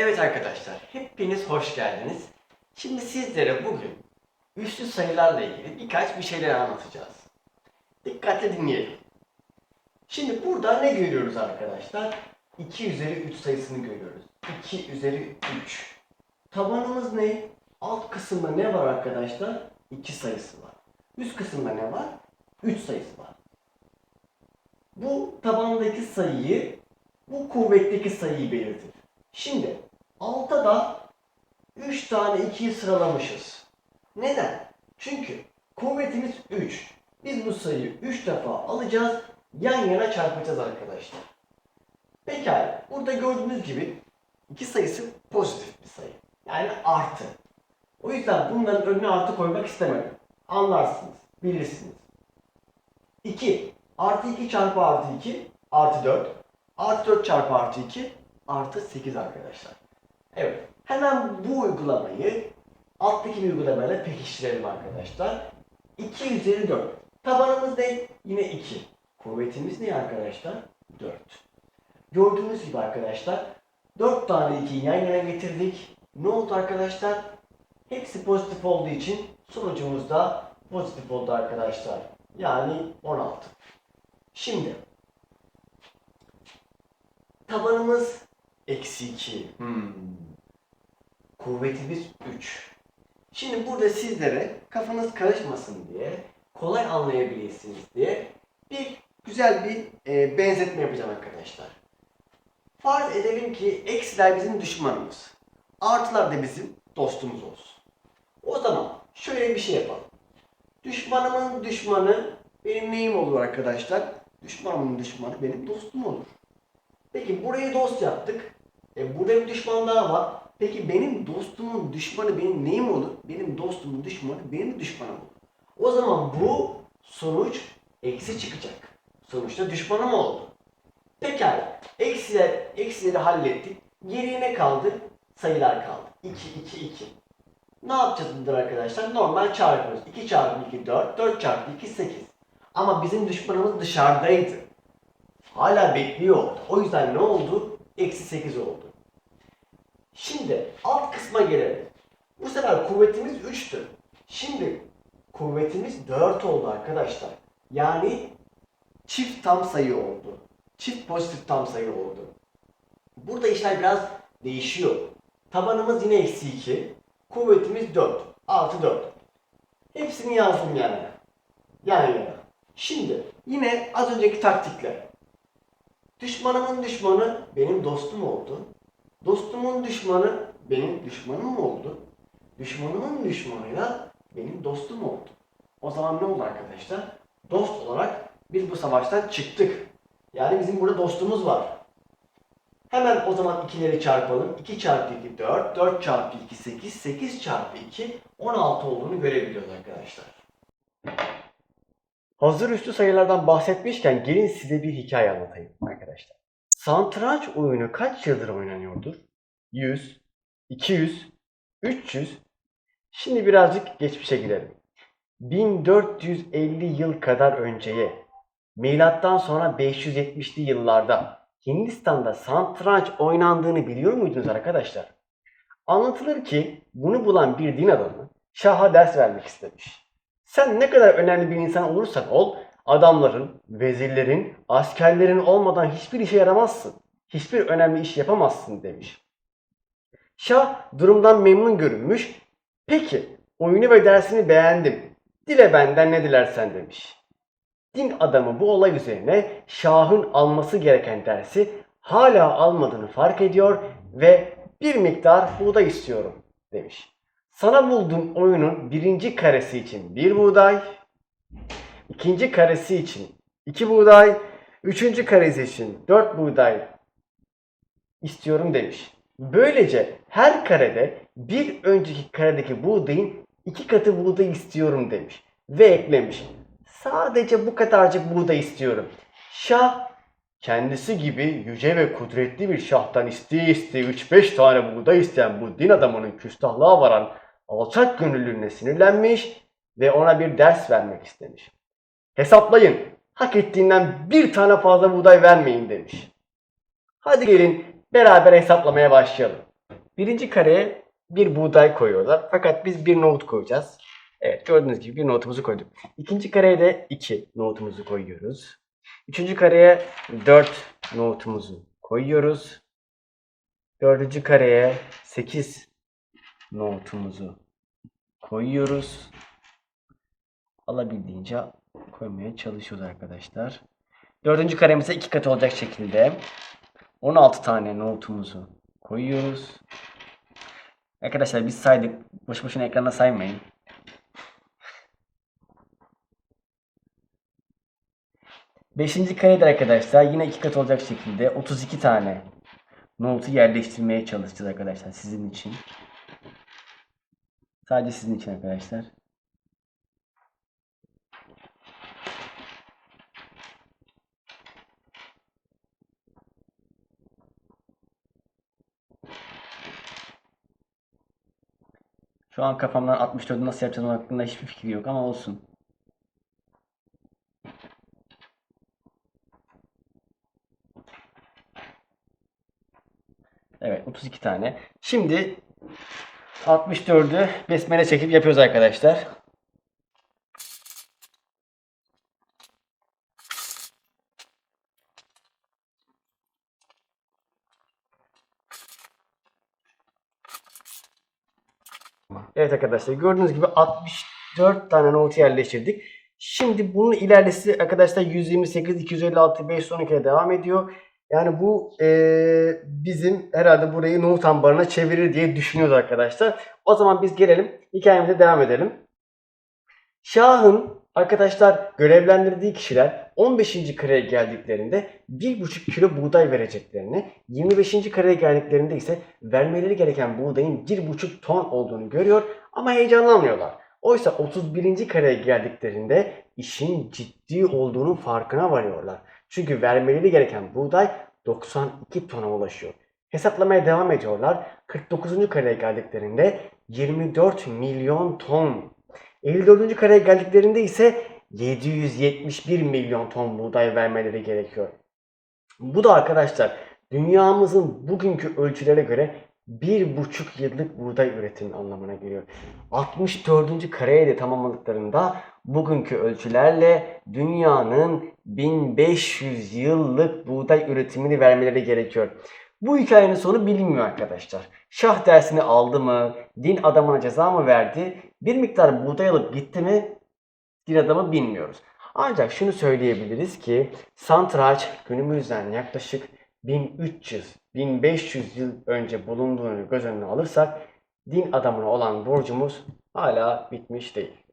Evet arkadaşlar, hepiniz hoş geldiniz. Şimdi sizlere bugün üslü sayılarla ilgili birkaç bir şeyler anlatacağız. Dikkatle dinleyelim. Şimdi burada ne görüyoruz arkadaşlar? 2 üzeri 3 sayısını görüyoruz. 2 üzeri 3. Tabanımız ne? Alt kısımda ne var arkadaşlar? 2 sayısı var. Üst kısımda ne var? 3 sayısı var. Bu tabandaki sayıyı, bu kuvvetteki sayıyı belirtir. Şimdi altta da 3 tane 2'yi sıralamışız. Neden? Çünkü kuvvetimiz 3. Biz bu sayıyı 3 defa alacağız, yan yana çarpacağız arkadaşlar. Pekala, burada gördüğünüz gibi iki sayısı pozitif bir sayı. Yani artı. O yüzden bunların önüne artı koymak istemedim. Anlarsınız, bilirsiniz. 2. Artı 2 çarpı artı 2 artı 4. Artı 4 çarpı artı 2 artı 8 arkadaşlar. Evet. Hemen bu uygulamayı alttaki bir uygulamayla pekiştirelim arkadaşlar. 2 üzeri 4. Tabanımız ne? Yine 2. Kuvvetimiz ne arkadaşlar? 4. Gördüğünüz gibi arkadaşlar 4 tane 2'yi yan yana getirdik. Ne oldu arkadaşlar? Hepsi pozitif olduğu için sonucumuz da pozitif oldu arkadaşlar. Yani 16. Şimdi tabanımız eksi 2. Hmm. Kuvvetimiz 3. Şimdi burada sizlere kafanız karışmasın diye, kolay anlayabilirsiniz diye bir güzel bir e, benzetme yapacağım arkadaşlar. Farz edelim ki eksiler bizim düşmanımız. Artılar da bizim dostumuz olsun. O zaman şöyle bir şey yapalım. Düşmanımın düşmanı benim neyim olur arkadaşlar? Düşmanımın düşmanı benim dostum olur. Peki burayı dost yaptık. E, burada bir düşman daha var. Peki benim dostumun düşmanı benim neyim olur? Benim dostumun düşmanı benim düşmanım olur. O zaman bu sonuç eksi çıkacak. Sonuçta düşmanım oldu. Pekala. Eksiler, eksileri hallettik. Geriye ne kaldı? Sayılar kaldı. 2, 2, 2. Ne yapacağız arkadaşlar? Normal çarpıyoruz. 2 çarpı 2 4, 4 çarpı 2 8. Ama bizim düşmanımız dışarıdaydı. Hala bekliyor. O yüzden ne oldu? Eksi 8 oldu. Şimdi alt kısma gelelim. Bu sefer kuvvetimiz 3'tü. Şimdi kuvvetimiz 4 oldu arkadaşlar. Yani çift tam sayı oldu. Çift pozitif tam sayı oldu. Burada işler biraz değişiyor. Tabanımız yine eksi 2. Kuvvetimiz 4. Artı 4. Hepsini yazdım yan yana. Yan yana. Şimdi yine az önceki taktikle. Düşmanımın düşmanı benim dostum oldu. Dostumun düşmanı benim düşmanım oldu. Düşmanımın düşmanıyla benim dostum oldu. O zaman ne oldu arkadaşlar? Dost olarak biz bu savaştan çıktık. Yani bizim burada dostumuz var. Hemen o zaman ikileri çarpalım. 2 çarpı 2 4, 4 çarpı 2 8, 8 çarpı 2 16 olduğunu görebiliyoruz arkadaşlar. Hazır üstü sayılardan bahsetmişken gelin size bir hikaye anlatayım arkadaşlar. Satranç oyunu kaç yıldır oynanıyordur? 100, 200, 300. Şimdi birazcık geçmişe gidelim. 1450 yıl kadar önceye, milattan sonra 570'li yıllarda Hindistan'da satranç oynandığını biliyor muydunuz arkadaşlar? Anlatılır ki bunu bulan bir din adamı Şah'a ders vermek istemiş. Sen ne kadar önemli bir insan olursan ol, adamların, vezirlerin, askerlerin olmadan hiçbir işe yaramazsın. Hiçbir önemli iş yapamazsın demiş. Şah durumdan memnun görünmüş. Peki oyunu ve dersini beğendim. Dile benden ne dilersen demiş. Din adamı bu olay üzerine Şah'ın alması gereken dersi hala almadığını fark ediyor ve bir miktar buğday istiyorum demiş. Sana bulduğum oyunun birinci karesi için bir buğday, ikinci karesi için iki buğday, üçüncü karesi için dört buğday istiyorum demiş. Böylece her karede bir önceki karedeki buğdayın iki katı buğday istiyorum demiş. Ve eklemiş. Sadece bu kadarcık buğday istiyorum. Şah kendisi gibi yüce ve kudretli bir şahtan isteye isteye 3-5 tane buğday isteyen bu din adamının küstahlığa varan alçak gönüllülüğüne sinirlenmiş ve ona bir ders vermek istemiş. Hesaplayın, hak ettiğinden bir tane fazla buğday vermeyin demiş. Hadi gelin beraber hesaplamaya başlayalım. Birinci kareye bir buğday koyuyorlar. Fakat biz bir nohut koyacağız. Evet gördüğünüz gibi bir nohutumuzu koyduk. İkinci kareye de iki nohutumuzu koyuyoruz. Üçüncü kareye dört nohutumuzu koyuyoruz. Dördüncü kareye sekiz nohutumuzu koyuyoruz. Alabildiğince koymaya çalışıyoruz arkadaşlar. Dördüncü karemize iki kat olacak şekilde 16 tane nohutumuzu koyuyoruz. Arkadaşlar biz saydık. Boş boşuna ekrana saymayın. Beşinci karede arkadaşlar yine iki kat olacak şekilde 32 tane nohutu yerleştirmeye çalışacağız arkadaşlar sizin için. Sadece sizin için arkadaşlar. Şu an kafamdan 64'ü nasıl yapacağım hakkında hiçbir fikri yok ama olsun. Evet 32 tane. Şimdi 64'ü besmele çekip yapıyoruz arkadaşlar. Evet arkadaşlar gördüğünüz gibi 64 tane nohutu yerleştirdik. Şimdi bunun ilerlesi arkadaşlar 128, 256, 512'ye devam ediyor. Yani bu eee, bizim herhalde burayı nohut ambarına çevirir diye düşünüyoruz arkadaşlar. O zaman biz gelelim hikayemize devam edelim. Şah'ın arkadaşlar görevlendirdiği kişiler 15. kareye geldiklerinde 1,5 kilo buğday vereceklerini, 25. kareye geldiklerinde ise vermeleri gereken buğdayın 1,5 ton olduğunu görüyor ama heyecanlanmıyorlar. Oysa 31. kareye geldiklerinde işin ciddi olduğunun farkına varıyorlar. Çünkü vermeleri gereken buğday 92 tona ulaşıyor. Hesaplamaya devam ediyorlar. 49. kareye geldiklerinde 24 milyon ton. 54. kareye geldiklerinde ise 771 milyon ton buğday vermeleri gerekiyor. Bu da arkadaşlar dünyamızın bugünkü ölçülere göre bir buçuk yıllık buğday üretimi anlamına geliyor. 64. kareye de tamamladıklarında bugünkü ölçülerle dünyanın 1500 yıllık buğday üretimini vermeleri gerekiyor. Bu hikayenin sonu bilinmiyor arkadaşlar. Şah dersini aldı mı? Din adamına ceza mı verdi? Bir miktar buğday alıp gitti mi? Din adamı bilmiyoruz. Ancak şunu söyleyebiliriz ki santraç günümüzden yaklaşık 1300-1500 yıl önce bulunduğunu göz önüne alırsak din adamına olan borcumuz hala bitmiş değil.